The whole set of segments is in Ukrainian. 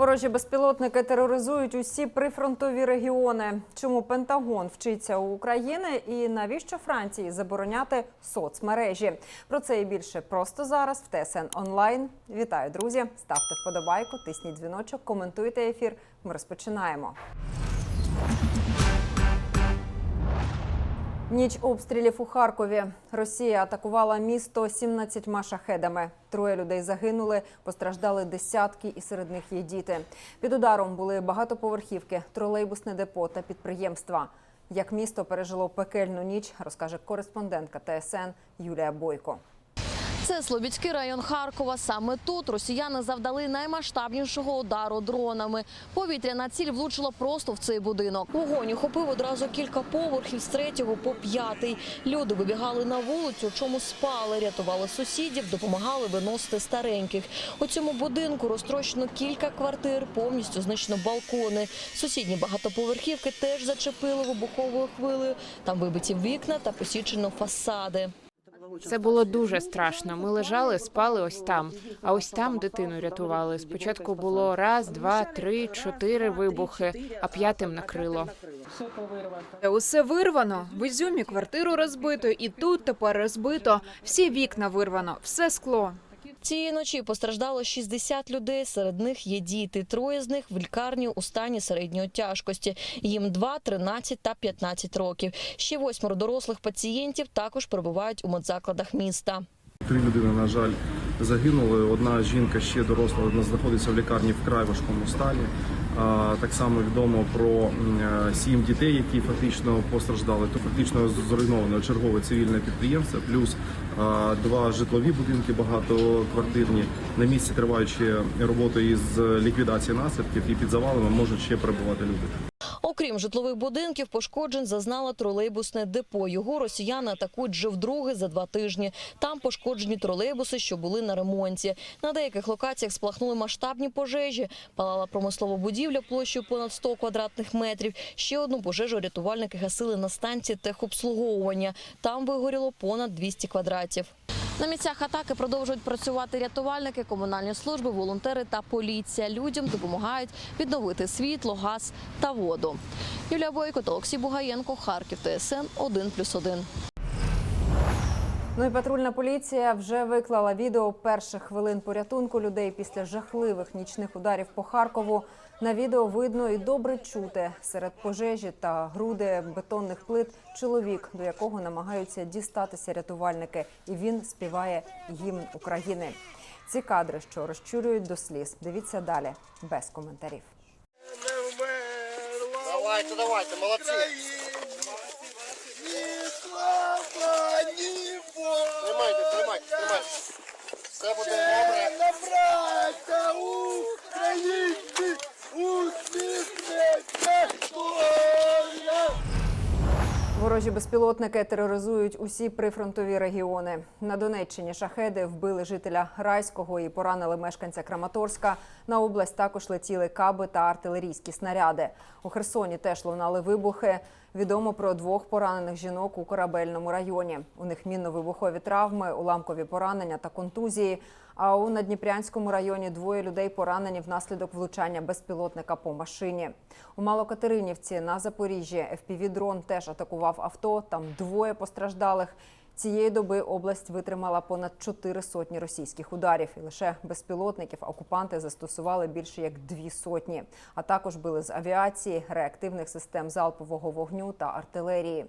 Ворожі безпілотники тероризують усі прифронтові регіони. Чому Пентагон вчиться у України і навіщо Франції забороняти соцмережі? Про це і більше просто зараз в ТСН онлайн. Вітаю, друзі! Ставте вподобайку, тисніть дзвіночок, коментуйте ефір. Ми розпочинаємо. Ніч обстрілів у Харкові. Росія атакувала місто 17 шахедами. Троє людей загинули, постраждали десятки, і серед них є діти. Під ударом були багатоповерхівки, тролейбусне депо та підприємства. Як місто пережило пекельну ніч, розкаже кореспондентка ТСН Юлія Бойко. Це Слобідський район Харкова. Саме тут росіяни завдали наймасштабнішого удару дронами. Повітряна ціль влучила просто в цей будинок. Вогонь охопив одразу кілька поверхів з третього по п'ятий. Люди вибігали на вулицю, чому спали, рятували сусідів, допомагали виносити стареньких. У цьому будинку розтрощено кілька квартир, повністю знищено балкони. Сусідні багатоповерхівки теж зачепили вибуховою хвилею. Там вибиті вікна та посічено фасади. Це було дуже страшно. Ми лежали, спали ось там. А ось там дитину рятували. Спочатку було раз, два, три, чотири вибухи, а п'ятим накрило. Усе вирвано. В Ізюмі квартиру розбито, і тут тепер розбито. Всі вікна вирвано, все скло. Цієї ночі постраждало 60 людей. Серед них є діти. Троє з них в лікарні у стані середньої тяжкості. Їм 2, 13 та 15 років. Ще восьмеро дорослих пацієнтів також перебувають у медзакладах міста. Три людини, на жаль, загинули. Одна жінка ще доросла, вона знаходиться в лікарні в край важкому стані. Так само відомо про е, сім дітей, які фактично постраждали. То фактично зруйновано чергове цивільне підприємство, плюс два житлові будинки багатоквартирні. На місці триваючи роботи із ліквідації наслідків, і під завалами можуть ще перебувати люди. Окрім житлових будинків, пошкоджень зазнало тролейбусне депо. Його росіяни атакують вже вдруге за два тижні. Там пошкоджені тролейбуси, що були на ремонті. На деяких локаціях сплахнули масштабні пожежі. Палала промислова будівля площею понад 100 квадратних метрів. Ще одну пожежу рятувальники гасили на станції техобслуговування. Там вигоріло понад 200 квадратів. На місцях атаки продовжують працювати рятувальники, комунальні служби, волонтери та поліція. Людям допомагають відновити світло, газ та воду. Юлія Бойко та Олексій Бугаєнко, Харків, ТСН 1+,1. Ну і патрульна поліція вже виклала відео перших хвилин порятунку людей після жахливих нічних ударів по Харкову. На відео видно і добре чути серед пожежі та груди бетонних плит чоловік, до якого намагаються дістатися рятувальники, і він співає гімн України. Ці кадри, що розчурюють до сліз. Дивіться далі без коментарів. Давайте, давайте, молодці. Тримайте, тримайте, тримайте. Все буде добре. Браття українці, Ворожі безпілотники тероризують усі прифронтові регіони. На Донеччині шахеди вбили жителя Райського і поранили мешканця Краматорська. На область також летіли каби та артилерійські снаряди. У Херсоні теж лунали вибухи. Відомо про двох поранених жінок у корабельному районі. У них мінно-вибухові травми, уламкові поранення та контузії. А у Надніпрянському районі двоє людей поранені внаслідок влучання безпілотника по машині. У Малокатеринівці на Запоріжжі FPV-дрон теж атакував авто. Там двоє постраждалих. Цієї доби область витримала понад чотири сотні російських ударів, і лише безпілотників окупанти застосували більше як дві сотні. А також били з авіації, реактивних систем залпового вогню та артилерії.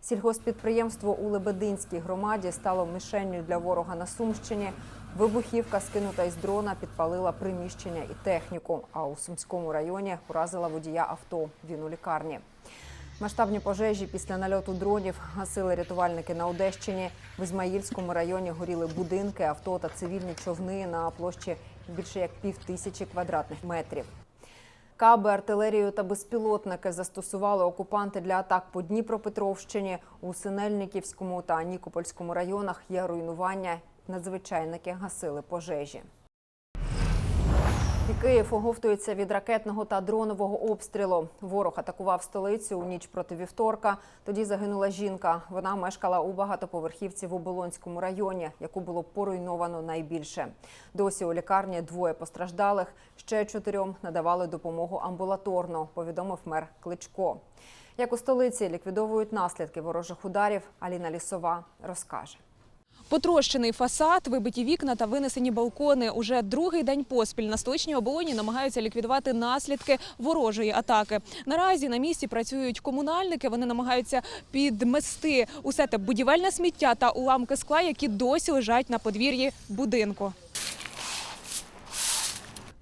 Сільгоспідприємство у Лебединській громаді стало мішенню для ворога на Сумщині. Вибухівка, скинута із дрона, підпалила приміщення і техніку. А у Сумському районі уразила водія авто. Він у лікарні. Масштабні пожежі після нальоту дронів гасили рятувальники на Одещині. В Ізмаїльському районі горіли будинки, авто та цивільні човни на площі більше як пів тисячі квадратних метрів. Каби, артилерію та безпілотники застосували окупанти для атак по Дніпропетровщині. У Синельниківському та Нікопольському районах є руйнування. Надзвичайники гасили пожежі. Київ оговтується від ракетного та дронового обстрілу. Ворог атакував столицю у ніч проти вівторка. Тоді загинула жінка. Вона мешкала у багатоповерхівці в Оболонському районі, яку було поруйновано найбільше. Досі у лікарні двоє постраждалих. Ще чотирьом надавали допомогу амбулаторно. Повідомив мер Кличко. Як у столиці ліквідовують наслідки ворожих ударів, Аліна Лісова розкаже. Потрощений фасад, вибиті вікна та винесені балкони. Уже другий день поспіль на столичній оболоні намагаються ліквідувати наслідки ворожої атаки. Наразі на місці працюють комунальники. Вони намагаються підмести усе те будівельне сміття та уламки скла, які досі лежать на подвір'ї будинку.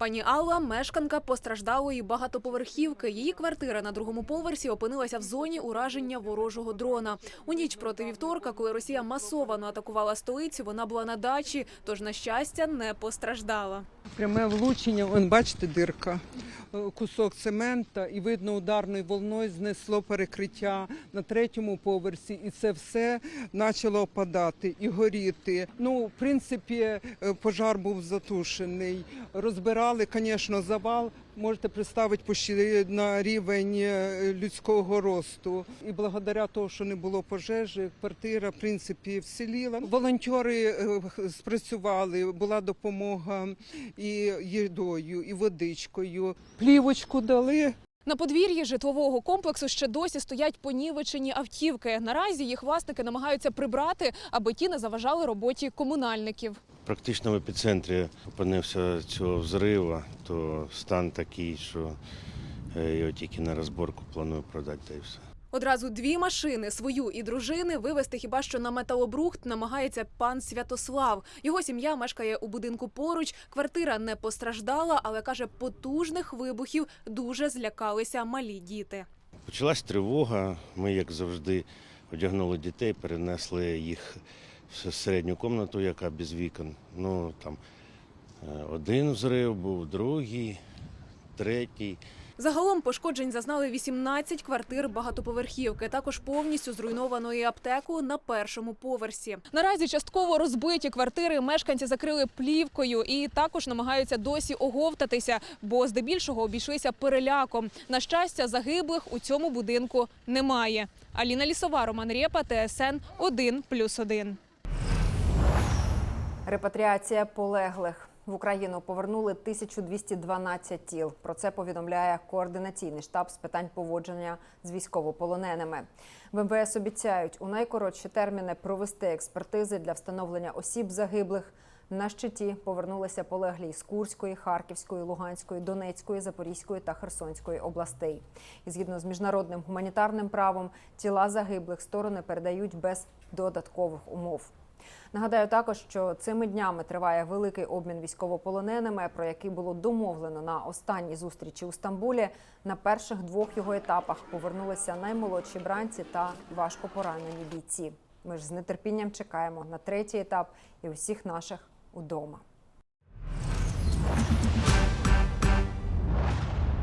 Пані Алла – мешканка постраждалої багатоповерхівки. Її квартира на другому поверсі опинилася в зоні ураження ворожого дрона. У ніч проти вівторка, коли Росія масовано атакувала столицю, вона була на дачі, тож, на щастя, не постраждала. Пряме влучення, вон бачите, дирка, Е, кусок цемента, і видно, ударною волною знесло перекриття на третьому поверсі, і це все почало опадати і горіти. Ну, в принципі, е, пожар був затушений. Розбирали, звісно, завал. Можете представити почти на рівень е, людського росту. І благодаря того, що не було пожежі, квартира в принципі вселіла. Волонтери е, спрацювали, була допомога і їдою, і водичкою. Плівочку дали. На подвір'ї житлового комплексу ще досі стоять понівечені автівки. Наразі їх власники намагаються прибрати, аби ті не заважали роботі комунальників. Практично в епіцентрі опинився цього взриву, то стан такий, що е, його тільки на розборку планую продати та і все. Одразу дві машини, свою і дружини, вивезти хіба що на металобрухт намагається пан Святослав. Його сім'я мешкає у будинку поруч. Квартира не постраждала, але каже, потужних вибухів дуже злякалися малі діти. Почалась тривога. Ми, як завжди, одягнули дітей, перенесли їх середню кімнату, яка без вікон. Ну там е, один взрив був, другий, третій. Загалом пошкоджень зазнали 18 квартир багатоповерхівки. Також повністю зруйновано і аптеку на першому поверсі. Наразі частково розбиті квартири мешканці закрили плівкою і також намагаються досі оговтатися, бо здебільшого обійшлися переляком. На щастя, загиблих у цьому будинку немає. Аліна Лісова, Роман Рєпа, ТСН 1+,1. Репатріація полеглих в Україну повернули 1212 тіл. Про це повідомляє координаційний штаб з питань поводження з військовополоненими. В МВС обіцяють у найкоротші терміни провести експертизи для встановлення осіб загиблих. На щиті повернулися полеглі із Курської, Харківської, Луганської, Донецької, Запорізької та Херсонської областей. І згідно з міжнародним гуманітарним правом, тіла загиблих сторони передають без додаткових умов. Нагадаю також, що цими днями триває великий обмін військовополоненими, про який було домовлено на останній зустрічі у Стамбулі. На перших двох його етапах повернулися наймолодші бранці та важко поранені бійці. Ми ж з нетерпінням чекаємо на третій етап і усіх наших удома.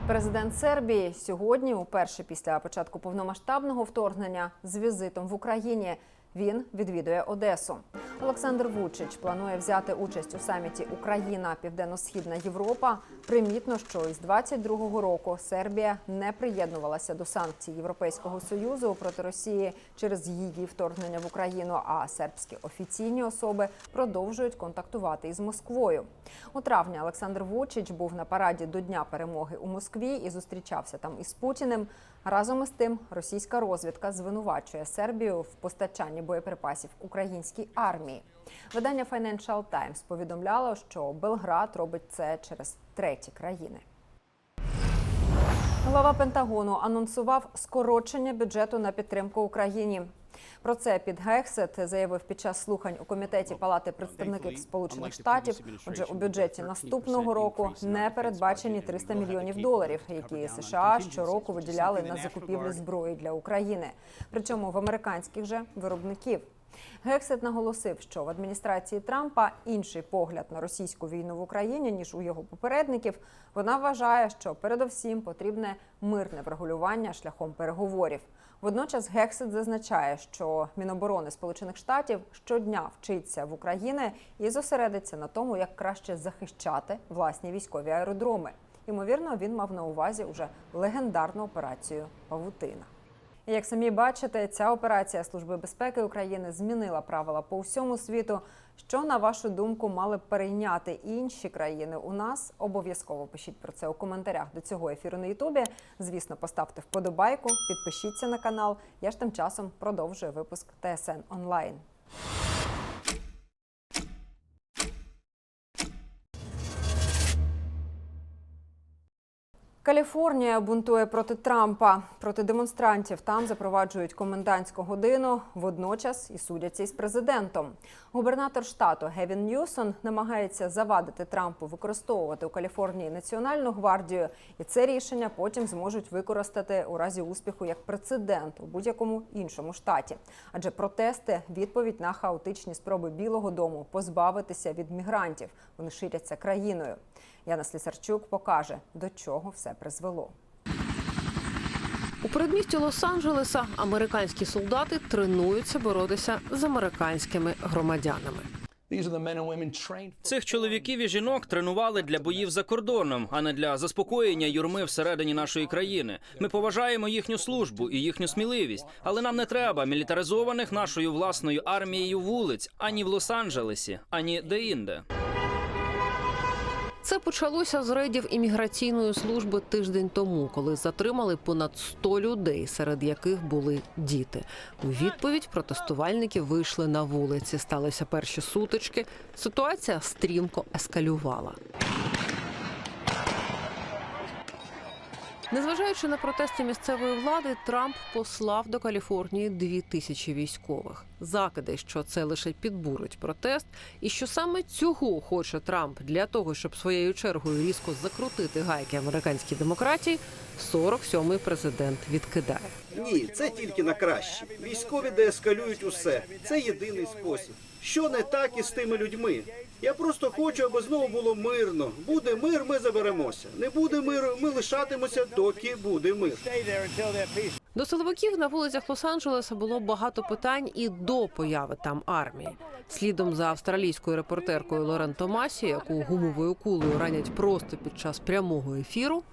Президент Сербії сьогодні, уперше після початку повномасштабного вторгнення, з візитом в Україні. Він відвідує Одесу. Олександр Вучич планує взяти участь у саміті Україна Південно-Східна Європа. Примітно, що із 22-го року Сербія не приєднувалася до санкцій Європейського союзу проти Росії через її вторгнення в Україну. А сербські офіційні особи продовжують контактувати із Москвою. У травні Олександр Вучич був на параді до Дня перемоги у Москві і зустрічався там із Путіним. Разом із тим, російська розвідка звинувачує Сербію в постачанні боєприпасів українській армії. Видання Financial Times повідомляло, що Белград робить це через треті країни. Глава Пентагону анонсував скорочення бюджету на підтримку Україні. Про це під Гексет заявив під час слухань у комітеті Палати представників Сполучених Штатів. Отже, у бюджеті наступного року не передбачені 300 мільйонів доларів, які США щороку виділяли на закупівлю зброї для України. Причому в американських же виробників. Гексет наголосив, що в адміністрації Трампа інший погляд на російську війну в Україні ніж у його попередників. Вона вважає, що передовсім потрібне мирне врегулювання шляхом переговорів. Водночас Гексет зазначає, що Міноборони Сполучених Штатів щодня вчиться в Україні і зосередиться на тому, як краще захищати власні військові аеродроми. Ймовірно, він мав на увазі уже легендарну операцію Павутина. Як самі бачите, ця операція Служби безпеки України змінила правила по всьому світу. Що на вашу думку мали б перейняти інші країни у нас? Обов'язково пишіть про це у коментарях до цього ефіру на Ютубі. Звісно, поставте вподобайку, підпишіться на канал. Я ж тим часом продовжую випуск ТСН онлайн. Каліфорнія бунтує проти Трампа. Проти демонстрантів там запроваджують комендантську годину. Водночас і судяться із президентом. Губернатор штату Гевін Ньюсон намагається завадити Трампу використовувати у Каліфорнії національну гвардію, і це рішення потім зможуть використати у разі успіху як прецедент у будь-якому іншому штаті. Адже протести відповідь на хаотичні спроби Білого Дому позбавитися від мігрантів. Вони ширяться країною. Яна Слісарчук покаже, до чого все призвело. У передмісті Лос-Анджелеса американські солдати тренуються боротися з американськими громадянами. Цих чоловіків і жінок тренували для боїв за кордоном, а не для заспокоєння юрми всередині нашої країни. Ми поважаємо їхню службу і їхню сміливість, але нам не треба мілітаризованих нашою власною армією вулиць ані в Лос-Анджелесі, ані де-інде. Це почалося з рейдів імміграційної служби тиждень тому, коли затримали понад 100 людей, серед яких були діти. У відповідь протестувальники вийшли на вулиці. Сталися перші сутички. Ситуація стрімко ескалювала. Незважаючи на протести місцевої влади, Трамп послав до Каліфорнії дві тисячі військових. Закиди, що це лише підбурить протест, і що саме цього хоче Трамп для того, щоб своєю чергою різко закрутити гайки американській демократії, 47-й президент відкидає. Ні, це тільки на краще. Військові деескалюють усе. Це єдиний спосіб. Що не так із тими людьми? Я просто хочу, аби знову було мирно. Буде мир, ми заберемося. Не буде миру, ми лишатимося, доки буде мир. До силовиків на вулицях Лос-Анджелеса було багато питань і до появи там армії. Слідом за австралійською репортеркою Лорен Томасі, яку гумовою кулею ранять просто під час прямого ефіру.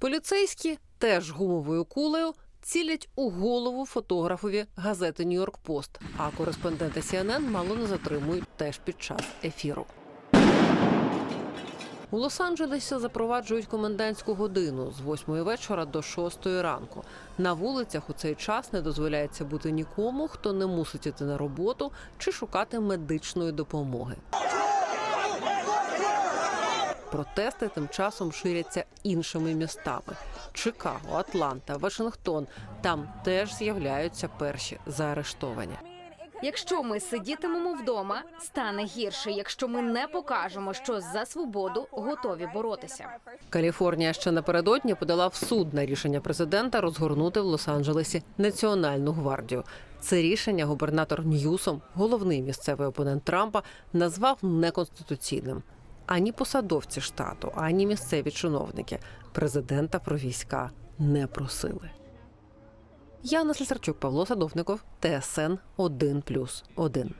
Поліцейські теж гумовою кулею цілять у голову фотографові газети Нью-Йорк Пост. А кореспондента CNN мало не затримують теж під час ефіру. У Лос-Анджелесі запроваджують комендантську годину з 8 вечора до 6 ранку. На вулицях у цей час не дозволяється бути нікому, хто не мусить іти на роботу чи шукати медичної допомоги. Протести тим часом ширяться іншими містами: Чикаго, Атланта, Вашингтон. Там теж з'являються перші заарештовані. Якщо ми сидітимемо вдома, стане гірше, якщо ми не покажемо, що за свободу готові боротися. Каліфорнія ще напередодні подала в суд на рішення президента розгорнути в Лос-Анджелесі національну гвардію. Це рішення губернатор Ньюсом, головний місцевий опонент Трампа, назвав неконституційним. Ані посадовці штату, ані місцеві чиновники президента про війська не просили. Яна Слесарчук, Павло Садовников, ТСН 1+,1.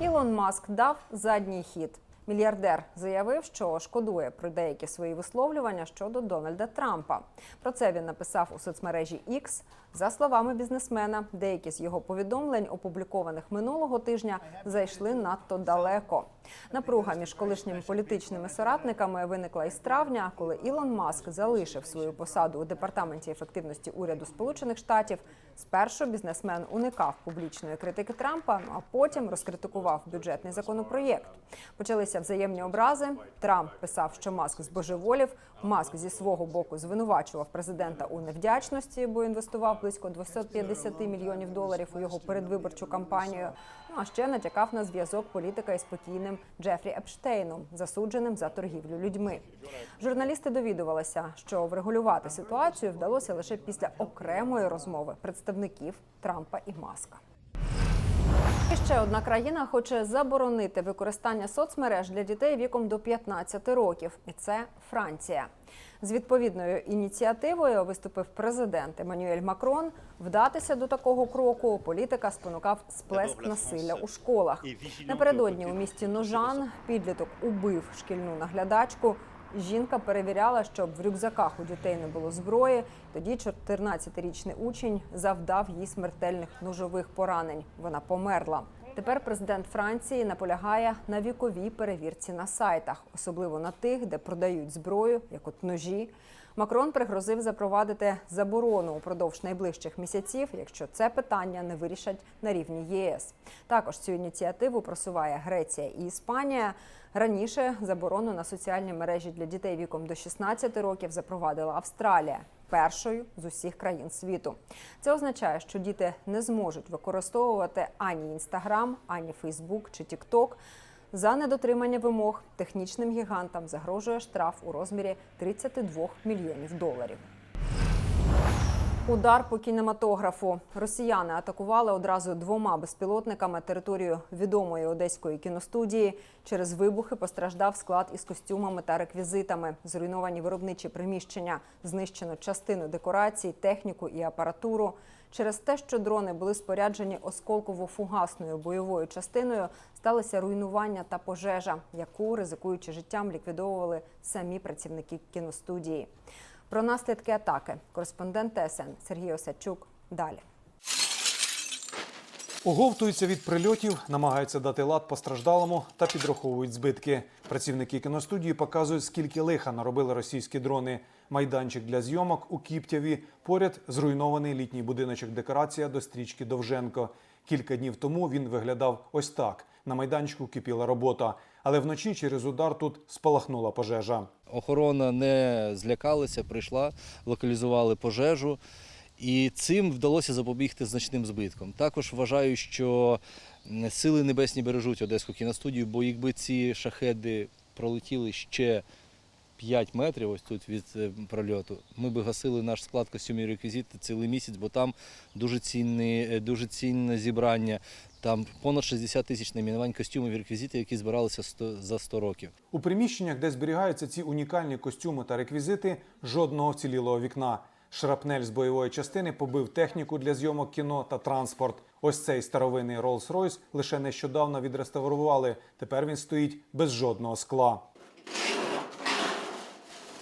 Ілон Маск дав задній хід. Мільярдер заявив, що шкодує про деякі свої висловлювання щодо Дональда Трампа. Про це він написав у соцмережі X. За словами бізнесмена, деякі з його повідомлень, опублікованих минулого тижня, зайшли надто далеко. Напруга між колишніми політичними соратниками виникла із травня, коли Ілон Маск залишив свою посаду у департаменті ефективності уряду Сполучених Штатів. Спершу бізнесмен уникав публічної критики Трампа, ну а потім розкритикував бюджетний законопроєкт. Почалися взаємні образи. Трамп писав, що Маск збожеволів. Маск зі свого боку звинувачував президента у невдячності, бо інвестував близько 250 мільйонів доларів у його передвиборчу кампанію. Ну а ще натякав на зв'язок політика із покійним Джефрі Епштейном, засудженим за торгівлю людьми. Журналісти довідувалися, що врегулювати ситуацію вдалося лише після окремої розмови представників Трампа і Маска. І ще одна країна хоче заборонити використання соцмереж для дітей віком до 15 років, і це Франція. З відповідною ініціативою виступив президент Еммануель Макрон. Вдатися до такого кроку політика спонукав сплеск насилля у школах. Напередодні у місті Ножан підліток убив шкільну наглядачку. Жінка перевіряла, щоб в рюкзаках у дітей не було зброї. Тоді 14-річний учень завдав їй смертельних ножових поранень. Вона померла. Тепер президент Франції наполягає на віковій перевірці на сайтах, особливо на тих, де продають зброю, як от ножі. Макрон пригрозив запровадити заборону упродовж найближчих місяців, якщо це питання не вирішать на рівні ЄС. Також цю ініціативу просуває Греція і Іспанія. Раніше заборону на соціальні мережі для дітей віком до 16 років запровадила Австралія. Першою з усіх країн світу це означає, що діти не зможуть використовувати ані інстаграм, ані Фейсбук чи Тікток. За недотримання вимог технічним гігантам загрожує штраф у розмірі 32 мільйонів доларів. Удар по кінематографу. Росіяни атакували одразу двома безпілотниками територію відомої одеської кіностудії. Через вибухи постраждав склад із костюмами та реквізитами. Зруйновані виробничі приміщення, знищено частину декорацій, техніку і апаратуру. Через те, що дрони були споряджені осколково-фугасною бойовою частиною, сталося руйнування та пожежа, яку, ризикуючи життям, ліквідовували самі працівники кіностудії. Про наслідки атаки кореспондент ТСН Сергій Осадчук далі. Оговтуються від прильотів, намагаються дати лад постраждалому та підраховують збитки. Працівники кіностудії показують, скільки лиха наробили російські дрони. Майданчик для зйомок у Кіптяві. Поряд зруйнований літній будиночок декорація до стрічки Довженко. Кілька днів тому він виглядав ось так. На майданчику кипіла робота, але вночі через удар тут спалахнула пожежа. Охорона не злякалася, прийшла, локалізували пожежу, і цим вдалося запобігти значним збиткам. Також вважаю, що сили небесні бережуть Одеську кіностудію, бо якби ці шахеди пролетіли ще 5 метрів ось тут від е, прольоту, ми би гасили наш склад костюмів реквізити цілий місяць, бо там дуже цінне, дуже цінне зібрання. Там понад 60 тисяч найменувань костюмів і реквізитів, які збиралися 100 за 100 років. У приміщеннях, де зберігаються ці унікальні костюми та реквізити, жодного вцілілого вікна. Шрапнель з бойової частини побив техніку для зйомок кіно та транспорт. Ось цей старовинний Rolls-Royce лише нещодавно відреставрували. Тепер він стоїть без жодного скла.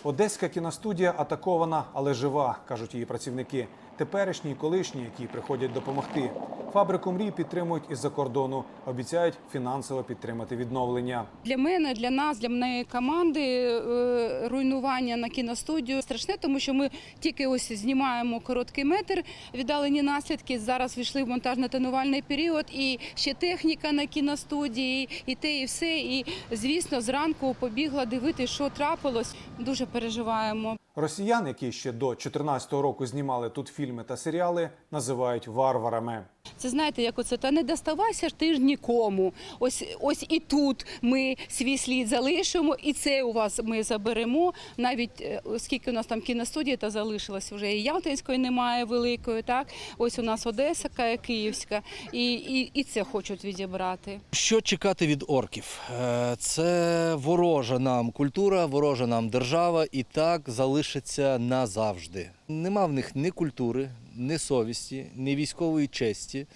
Одеська кіностудія атакована, але жива, кажуть її працівники. Теперішні і колишні, які приходять допомогти. Фабрику мрій підтримують із-за кордону. Обіцяють фінансово підтримати відновлення. Для мене, для нас, для моєї команди е, руйнування на кіностудію страшне, тому що ми тільки ось знімаємо короткий метр, віддалені наслідки. Зараз війшли в монтажно-тонувальний період, і ще техніка на кіностудії, і те, і все. І звісно, зранку побігла дивитися, що трапилось. Дуже переживаємо. Росіян, які ще до 2014 року знімали тут фільми та серіали, називають варварами. Це знаєте, як оце та не доставайся ж ти ж нікому. Ось ось і тут ми свій слід залишимо, і це у вас ми заберемо. Навіть е, оскільки у нас там кіностудія та залишилась вже і Ялтинської немає великої. Так ось у нас Одеса, Київська, і, і, і це хочуть відібрати. Що чекати від орків? Е, Це ворожа нам культура, ворожа нам держава, і так залишиться назавжди. Нема в них ні культури, ні совісті, ні військової честі.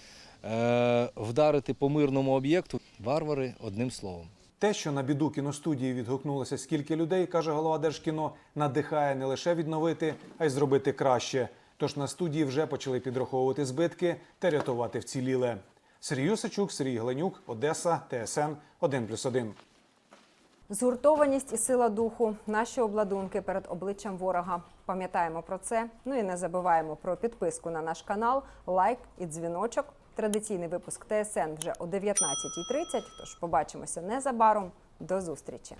Е, Вдарити по мирному об'єкту варвари одним словом. Те, що на біду кіностудії відгукнулося скільки людей, каже голова Держкіно, надихає не лише відновити, а й зробити краще. Тож на студії вже почали підраховувати збитки та рятувати вціліле. Сергій Осачук, Сергій Гленюк, Одеса, ТСН 1+,1. Згуртованість і сила духу наші обладунки перед обличчям ворога. Пам'ятаємо про це. Ну і не забуваємо про підписку на наш канал, лайк і дзвіночок. Традиційний випуск ТСН вже о 19.30, Тож побачимося незабаром. До зустрічі.